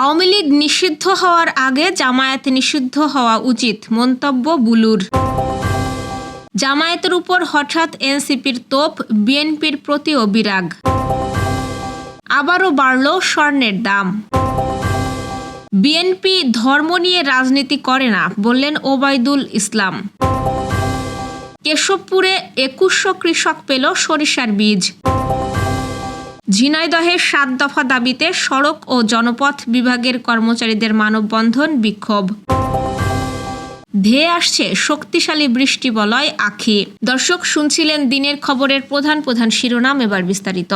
আওয়ামী লীগ নিষিদ্ধ হওয়ার আগে জামায়াত নিষিদ্ধ হওয়া উচিত, মন্তব্য বুলুর। জামায়াতের উপর হঠাৎ এনসিপির তোপ, বিএনপির প্রতিও বিরাগ। আবারও বাড়ল স্বর্ণের দাম। বিএনপি ধর্ম নিয়ে রাজনীতি করে না, বললেন ওবায়দুল ইসলাম। কেশবপুরে একুশশো কৃষক পেল সরিষার বীজ। ঝিনাইদহের সাত দফা দাবিতে সড়ক ও জনপথ বিভাগের কর্মচারীদের মানববন্ধন বিক্ষোভ। ধেয়ে আসছে শক্তিশালী বৃষ্টি বলয় আখি। দর্শক শুনছিলেন দিনের খবরের প্রধান প্রধান শিরোনাম এবার বিস্তারিত।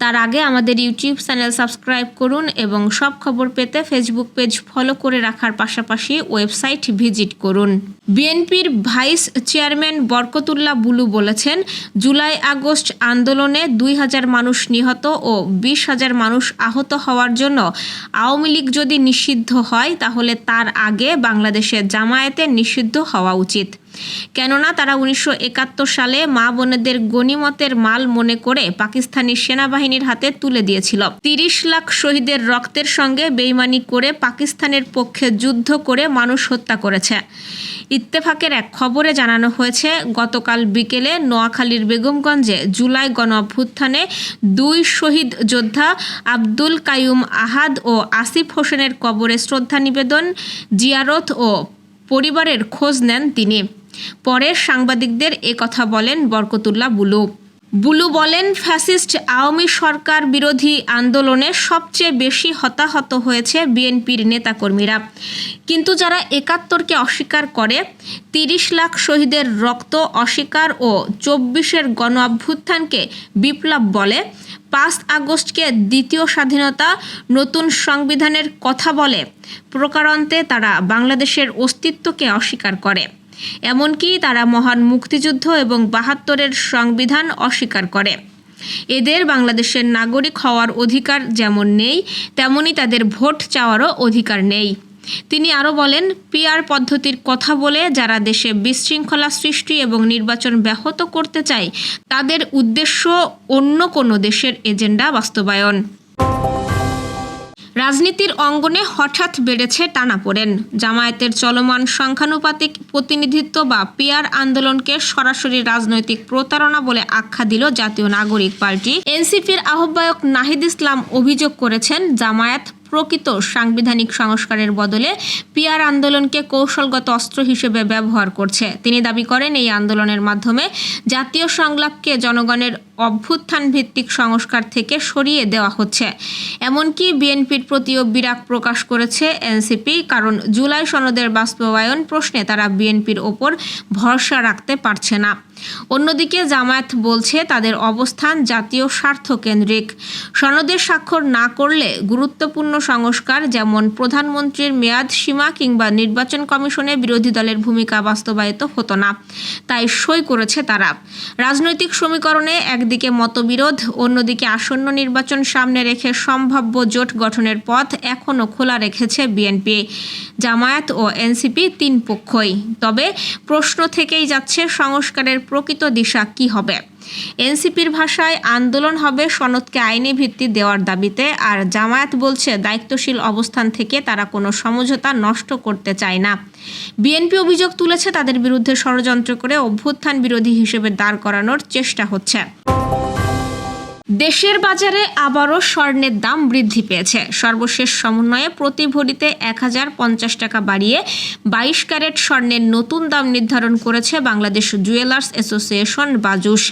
তার আগে আমাদের ইউটিউব চ্যানেল সাবস্ক্রাইব করুন এবং সব খবর পেতে ফেসবুক পেজ ফলো করে রাখার পাশাপাশি ওয়েবসাইট ভিজিট করুন। বিএনপির ভাইস চেয়ারম্যান বরকতুল্লাহ বুলু বলেছেন, জুলাই আগস্ট আন্দোলনে দুই হাজার মানুষ নিহত ও বিশ হাজার মানুষ আহত হওয়ার জন্য আওয়ামী লীগ যদি নিষিদ্ধ হয়, তাহলে তার আগে বাংলাদেশে জামায়াতে নিষিদ্ধ হওয়া উচিত। কেননা তারা উনিশশো একাত্তর সালে মা বোনেদের গণিমতের মাল মনে করে পাকিস্তানি সেনাবাহিনীর হাতে তুলে দিয়েছিল। তিরিশ লাখ শহীদের রক্তের সঙ্গে বেইমানি করে পাকিস্তানের পক্ষে যুদ্ধ করে মানুষ হত্যা করেছে। ইত্তেফাকের এক খবরে জানানো হয়েছে, গতকাল বিকেলে নোয়াখালীর বেগমগঞ্জে জুলাই গণ অভ্যুত্থানে দুই শহীদ যোদ্ধা আব্দুল কায়ুম আহাদ ও আসিফ হোসেনের কবরে শ্রদ্ধা নিবেদন, জিয়ারত ও পরিবারের খোঁজ নেন তিনি। পরে সাংবাদিকদের কথা বলেন বরকতুল্লাহ বুলু। বুলু বলেন, ফ্যাসিস্ট আওয়ামী সরকার বিরোধী আন্দোলনে সবচেয়ে বেশি হতাহত হয়েছে বিএনপির নেতাকর্মীরা। কিন্তু যারা একাত্তরকে অস্বীকার করে, তিরিশ লাখ শহীদের রক্ত অস্বীকার ও চব্বিশের গণ অভ্যুত্থানকে বিপ্লব বলে পাঁচ আগস্টকে দ্বিতীয় স্বাধীনতা নতুন সংবিধানের কথা বলে। প্রকারান্তে তারা বাংলাদেশের অস্তিত্বকে অস্বীকার করে। এমনকি তারা মহান মুক্তিযুদ্ধ এবং বাহাত্তরের সংবিধান অস্বীকার করে। এদের বাংলাদেশের নাগরিক হওয়ার অধিকার যেমন নেই, তেমনি তাদের ভোট চাওয়ারও অধিকার নেই। তিনি আরও বলেন, পিআর পদ্ধতির কথা বলে যারা দেশে বিশৃঙ্খলা সৃষ্টি এবং নির্বাচন ব্যাহত করতে চায়, তাদের উদ্দেশ্য অন্য কোনো দেশের এজেন্ডা বাস্তবায়ন। রাজনীতির অঙ্গনে হঠাৎ বেড়েছে টানাপোড়েন জামায়াতের চলমান সংখ্যানুপাতিক প্রতিনিধিত্ব বা পিয়ার আন্দোলনকে সরাসরি রাজনৈতিক প্রতারণা বলে আখ্যা দিল জাতীয় নাগরিক পার্টি। এনসিপির আহ্বায়ক নাহিদ ইসলাম অভিযোগ করেছেন, জামায়াত প্রকৃত সাংবিধানিক সংস্কারের বদলে পিয়ার আন্দোলনকে কৌশলগত অস্ত্র হিসেবে ব্যবহার করছে। তিনি দাবি করেন, এই আন্দোলনের মাধ্যমে জাতীয় সংলাপকে জনগণের অভ্যুত্থান ভিত্তিক সংস্কার থেকে সরিয়ে দেওয়া হচ্ছে। এমনকি বিএনপির প্রতিও বিরাগ প্রকাশ করেছে এনসিপি, কারণ জুলাই সনদের বাস্তবায়ন প্রশ্নে তারা বিএনপির ওপর ভরসা রাখতে পারছে না। অন্যদিকে জামায়াত বলছে তাদের অবস্থান জাতীয় স্বার্থ কেন্দ্রিক সনদের স্বাক্ষর না করলে গুরুত্বপূর্ণ সংস্কার যেমন প্রধানমন্ত্রীর মেয়াদ সীমা কিংবা নির্বাচন কমিশনে বিরোধী দলের ভূমিকা বাস্তবায়িত হতো না। তাই সই করেছে তারা। রাজনৈতিক সমীকরণে একদিকে মতবিরোধ, অন্যদিকে আসন্ন নির্বাচন সামনে রেখে সম্ভাব্য জোট গঠনের পথ এখনও খোলা রেখেছে বিএনপি। জামায়াত ও এনসিপি তিন পক্ষই। তবে প্রশ্ন থেকেই যাচ্ছে সংস্কারের প্রকৃত দিশা কি হবে? এনসিপির ভাষায় আন্দোলন হবে সনদকে আইনি ভিত্তি দেওয়ার দাবিতে, আর জামায়াত বলছে দায়িত্বশীল অবস্থান থেকে তারা কোনো সমঝোতা নষ্ট করতে চায় না। বিএনপি অভিযোগ তুলেছে তাদের বিরুদ্ধে ষড়যন্ত্র করে অভ্যুত্থান বিরোধী হিসেবে দাঁড় করানোর চেষ্টা হচ্ছে। দেশের বাজারে আবারও স্বর্ণের দাম বৃদ্ধি পেয়েছে। সর্বশেষ সমন্বয়ে প্রতি ভরিতে এক হাজার পঞ্চাশ টাকা বাড়িয়ে বাইশ ক্যারেট স্বর্ণের নতুন দাম নির্ধারণ করেছে বাংলাদেশ জুয়েলার্স অ্যাসোসিয়েশন বাজুস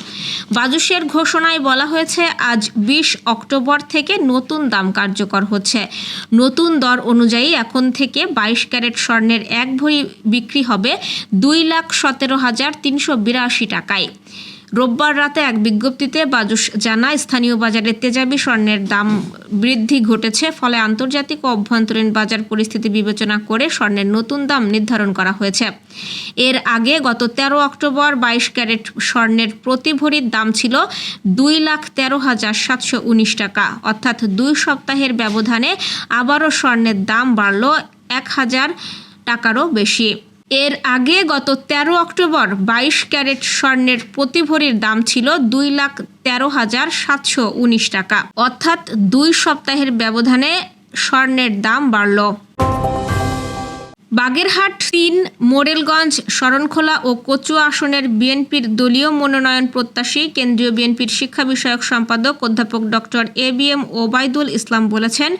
বাজুসের ঘোষণায় বলা হয়েছে, আজ বিশ অক্টোবর থেকে নতুন দাম কার্যকর হচ্ছে। নতুন দর অনুযায়ী এখন থেকে বাইশ ক্যারেট স্বর্ণের এক ভরি বিক্রি হবে দুই লাখ সতেরো হাজার তিনশো বিরাশি টাকায়। রোববার রাতে এক বিজ্ঞপ্তিতে বাজুস জানায়, স্থানীয় বাজারে তেজাবি স্বর্ণের দাম বৃদ্ধি ঘটেছে, ফলে আন্তর্জাতিক ও অভ্যন্তরীণ বাজার পরিস্থিতি বিবেচনা করে স্বর্ণের নতুন দাম নির্ধারণ করা হয়েছে। এর আগে গত তেরো অক্টোবর বাইশ ক্যারেট স্বর্ণের প্রতি ভরির দাম ছিল দুই লাখ তেরো হাজার সাতশো উনিশ টাকা। অর্থাৎ দুই সপ্তাহের ব্যবধানে আবারও স্বর্ণের দাম বাড়ল এক হাজার টাকারও বেশি। এর আগে গত তেরো অক্টোবর বাইশ ক্যারেট স্বর্ণের প্রতি ভরির দাম ছিল দুই লাখ তেরো হাজার সাতশো উনিশ টাকা। অর্থাৎ দুই সপ্তাহের ব্যবধানে স্বর্ণের দাম বাড়ল। বাগেরহাট তিন, মোরেলগঞ্জ, শরণখোলা ও কচুয়া আসনের বিএনপির দলীয় মনোনয়ন প্রত্যাশী কেন্দ্রীয় বিএনপির শিক্ষা বিষয়ক সম্পাদক অধ্যাপক doctor A B M Obaidul Islam বলেছেন,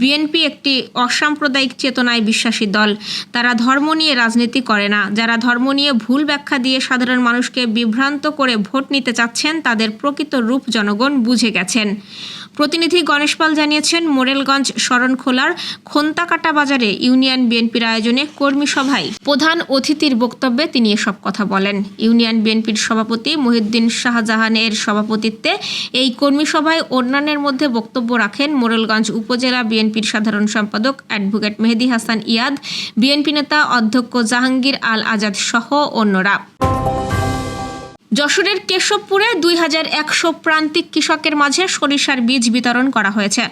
বিএনপি একটি অসাম্প্রদায়িক চেতনায় বিশ্বাসী দল। তারা ধর্ম নিয়ে রাজনীতি করে না। যারা ধর্ম নিয়ে ভুল ব্যাখ্যা দিয়ে সাধারণ মানুষকে বিভ্রান্ত করে ভোট নিতে চাচ্ছেন, তাদের প্রকৃত রূপ জনগণ বুঝে গেছেন। প্রতিনিধি গণেশ পাল জানিয়েছেন, মোরেলগঞ্জ, শরণখোলার খোন্তাকাটা বাজারে ইউনিয়ন বিএনপির আয়োজনে কর্মী সভায় প্রধান অতিথির বক্তব্যে তিনি এসব কথা বলেন। ইউনিয়ন বিএনপির সভাপতি মহিউদ্দিন শাহজাহানের সভাপতিত্বে এই কর্মী সভায় অন্যান্যের মধ্যে বক্তব্য রাখেন মোরেলগঞ্জ উপজেলা বিএনপির সাধারণ সম্পাদক অ্যাডভোকেট মেহেদি হাসান ইয়াদ, বিএনপি নেতা অধ্যক্ষ জাহাঙ্গীর আল আজাদ সহ অন্যরা। যশোরের কেশবপুরে দুই হাজার একশো প্রান্তিক কৃষকের মাঝে সরিষার বীজ বিতরণ করা হয়েছে।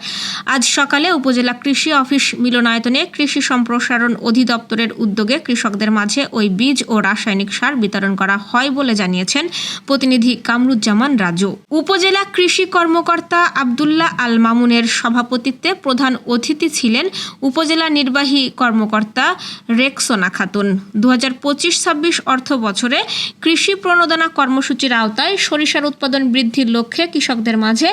আজ সকালে উপজেলা কৃষি অফিস মিলনায়তনে কৃষি সম্প্রসারণ অধিদপ্তরের উদ্যোগে কৃষকদের মাঝে ওই বীজ ও রাসায়নিক সার বিতরণ করা হয় বলে জানিয়েছেন প্রতিনিধি কামরুজ্জামান রাজু। উপজেলা কৃষি কর্মকর্তা আবদুল্লাহ আল মামুনের সভাপতিত্বে প্রধান অতিথি ছিলেন উপজেলা নির্বাহী কর্মকর্তা রেক্সোনা খাতুন। দু হাজার পঁচিশ ছাব্বিশ অর্থ বছরে কৃষি প্রণোদনা কর্মসূচির আওতায় সরিষার উৎপাদন বৃদ্ধির লক্ষ্যে কৃষকদের মাঝে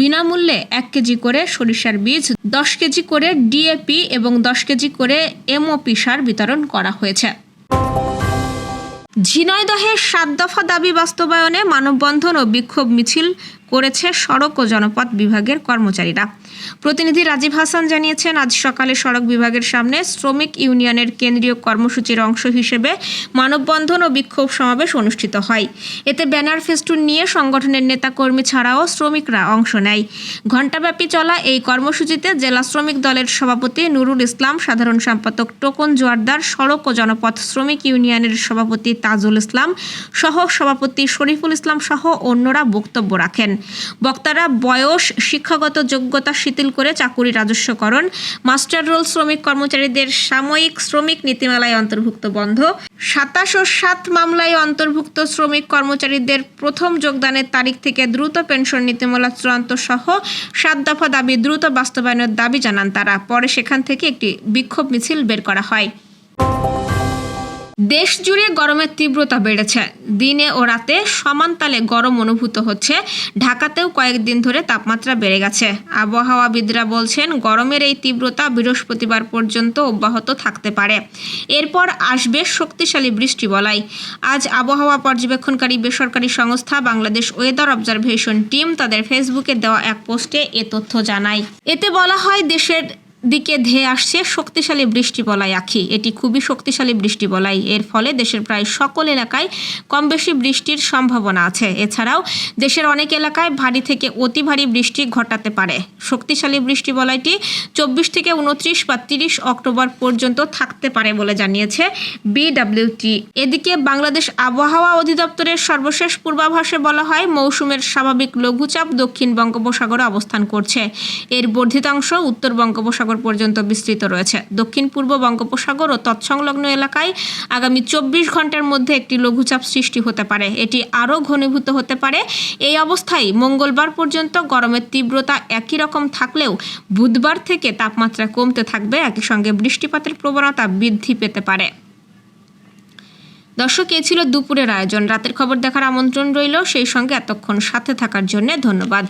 বিনামূল্যে এক কেজি করে সরিষার বীজ, দশ কেজি করে ডিএপি এবং দশ কেজি করে এমওপি সার বিতরণ করা হয়েছে। ঝিনাইদহে সাত দফা দাবি বাস্তবায়নে মানববন্ধন ও বিক্ষোভ মিছিল করেছে সড়ক ও জনপথ বিভাগের কর্মচারীরা। প্রতিনিধি রাজীব হাসান জানিয়েছেন, আজ সকালে সড়ক বিভাগের সামনে শ্রমিক ইউনিয়নের কেন্দ্রীয় কর্মসূচির অংশ হিসেবে মানববন্ধন ও বিক্ষোভ সমাবেশ অনুষ্ঠিত হয়। এতে ব্যানার ফেস্টুন নিয়ে সংগঠনের নেতাকর্মী ছাড়াও শ্রমিকরা অংশ নেয়। ঘণ্টাব্যাপী চলা এই কর্মসূচিতে জেলা শ্রমিক দলের সভাপতি নুরুল ইসলাম, সাধারণ সম্পাদক টোকন জোয়ারদার, সড়ক ও জনপথ শ্রমিক ইউনিয়নের সভাপতি তাজুল ইসলাম সহ সভাপতি শরীফুল ইসলাম সহ অন্যরা বক্তব্য রাখেন। বক্তারা বয়স, শিক্ষাগত যোগ্যতা শিথিল করে চাকুরি রাজস্বকরণ, মাস্টার রোল শ্রমিক কর্মচারীদের সাময়িক শ্রমিক নীতিমালায় অন্তর্ভুক্ত বন্ধ, সাতাশ ও সাত মামলায় অন্তর্ভুক্ত শ্রমিক কর্মচারীদের প্রথম যোগদানের তারিখ থেকে দ্রুত পেনশন নীতিমালা চূড়ান্ত সহ সাত দফা দাবি দ্রুত বাস্তবায়নের দাবি জানান তারা। পরে সেখান থেকে একটি বিক্ষোভ মিছিল বের করা হয়। দেশ জুড়ে গরমের তীব্রতা বেড়েছে। দিনে ও রাতে সমান তালে গরম অনুভূত হচ্ছে। ঢাকাতেও কয়েকদিন ধরে তাপমাত্রা বেড়ে গেছে। আবহাওয়াবিদরা বলছেন, গরমের এই তীব্রতা বৃহস্পতিবার পর্যন্ত অব্যাহত থাকতে পারে। এরপর আসবে শক্তিশালী বৃষ্টি বলাই। আজ আবহাওয়া পর্যবেক্ষণকারী বেসরকারি সংস্থা বাংলাদেশ ওয়েদার অবজারভেশন টিম তাদের ফেসবুকে দেওয়া এক পোস্টে এ তথ্য জানায়। এতে বলা হয়, দেশের দিকে ধেয়ে আসছে শক্তিশালী বৃষ্টি বলাই আখি। এটি খুবই শক্তিশালী বৃষ্টি বলাই। এর ফলে দেশের প্রায় সকল এলাকায় কম বেশি বৃষ্টির সম্ভাবনা আছে। এছাড়াও দেশের অনেক এলাকায় ভারী থেকে অতি ভারী বৃষ্টি ঘটাতে পারে। শক্তিশালী বৃষ্টি বলাইটি চব্বিশ থেকে উনত্রিশ বা তিরিশ অক্টোবর পর্যন্ত থাকতে পারে বলে জানিয়েছে বিডব্লিউটি এদিকে বাংলাদেশ আবহাওয়া অধিদপ্তরের সর্বশেষ পূর্বাভাসে বলা হয়, মৌসুমের স্বাভাবিক লঘুচাপ দক্ষিণ বঙ্গোপসাগরে অবস্থান করছে। এর বর্ধিতাংশ উত্তর বঙ্গোপসাগর পর্যন্ত বিস্তৃত রয়েছে। দক্ষিণ পূর্ব বঙ্গোপসাগর ও তৎসংলগ্ন এলাকায় আগামী চব্বিশ ঘণ্টার মধ্যে একটি লঘুচাপ সৃষ্টি হতে পারে। এটি আরও ঘনীভূত হতে পারে। এই অবস্থায় মঙ্গলবার পর্যন্ত গরমের তীব্রতা একই রকম থাকলেও বুধবার থেকে তাপমাত্রা কমতে থাকবে। একই সঙ্গে বৃষ্টিপাতের প্রবণতা বৃদ্ধি পেতে পারে। দর্শক, এ ছিল দুপুরের আয়োজন। রাতের খবর দেখার আমন্ত্রণ রইল। সেই সঙ্গে এতক্ষণ সাথে থাকার জন্য ধন্যবাদ।